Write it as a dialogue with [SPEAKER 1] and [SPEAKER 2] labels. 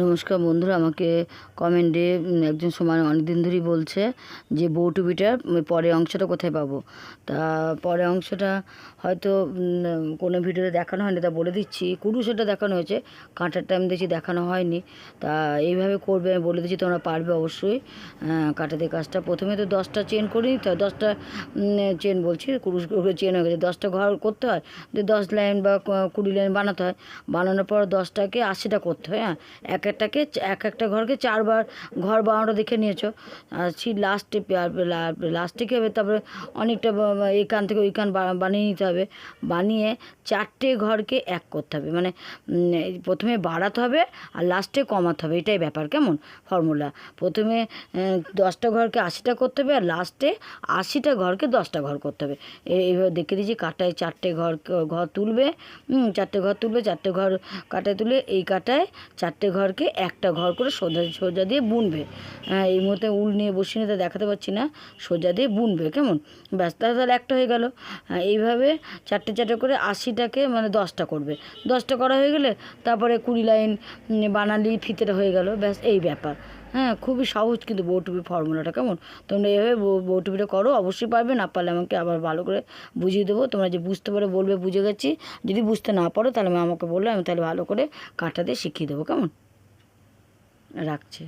[SPEAKER 1] নমস্কার বন্ধুরা, আমাকে কমেন্টে একজন সমান অনেকদিন ধরেই বলছে যে, বউ বউটুবিটার পরের অংশটা কোথায় পাবো? তা পরের অংশটা হয়তো কোনো ভিডিওতে দেখানো হয়নি, তা বলে দিচ্ছি। কুরুশোটা দেখানো হয়েছে, কাঁটার টাইম দেখছি দেখানো হয়নি। তা এইভাবে করবে, আমি বলে দিচ্ছি, তোমরা পারবে অবশ্যই। কাঁটাতে কাজটা প্রথমে তো দশটা চেন করি হয়, দশটা চেন বলছি, কুরুশ চেন হয়ে গেছে। দশটা ঘর করতে হয়, যে দশ লাইন বা কুড়ি লাইন বানাতে হয়। বানানোর পর দশটাকে আশিটা করতে হয় হ্যাঁ? এক একটাকে এক একটা ঘরকে চারবার ঘর বানানোটা দেখে নিয়েছো। সেই লাস্টে লাস্টে কী হবে? তারপরে অনেকটা এই কান থেকে ওই কান বানিয়ে নিতে হবে। বানিয়ে চারটে ঘরকে এক করতে হবে। মানে প্রথমে বাড়াতে হবে আর লাস্টে কমাতে হবে। এটাই ব্যাপার। কেমন? ফর্মুলা প্রথমে দশটা ঘরকে আশিটা করতে হবে আর লাস্টে আশিটা ঘরকে দশটা ঘর করতে হবে। এই- এইভাবে দেখে দিয়েছি, কাটায় চারটে ঘর ঘর তুলবে। চারটে ঘর তুলবে, চারটে ঘর কাটায় তুলে এই কাটায় চারটে ঘরকে একটা ঘর করে সোজা সোজা দিয়ে বুনবে। হ্যাঁ এই মুহূর্তে উল নিয়ে বসিয়ে নিতে দেখাতে পারছি না সোজা দিয়ে বুনবে কেমন? ব্যাস তাহলে একটা হয়ে গেল। হ্যাঁ, এইভাবে চারটে চারটে করে আশিটাকে মানে দশটা করবে। দশটা করা হয়ে গেলে তারপরে কুড়ি লাইন বানালি ফিতেটা হয়ে গেল ব্যাস এই ব্যাপার। হ্যাঁ খুবই সহজ কিন্তু বউটুপি ফর্মুলাটা কেমন? তোমরা এইভাবে বৌ- বৌটুপিটা করো অবশ্যই পারবে না পারলে আমাকে আবার ভালো করে বুঝিয়ে দেবো। তোমরা যে বুঝতে পারো বলবে বুঝে গেছি। যদি বুঝতে না পারো তাহলে আমি আমাকে বললে আমি তাহলে ভালো করে কাঁটা দিয়ে শিখিয়ে দেবো কেমন? রাখছি।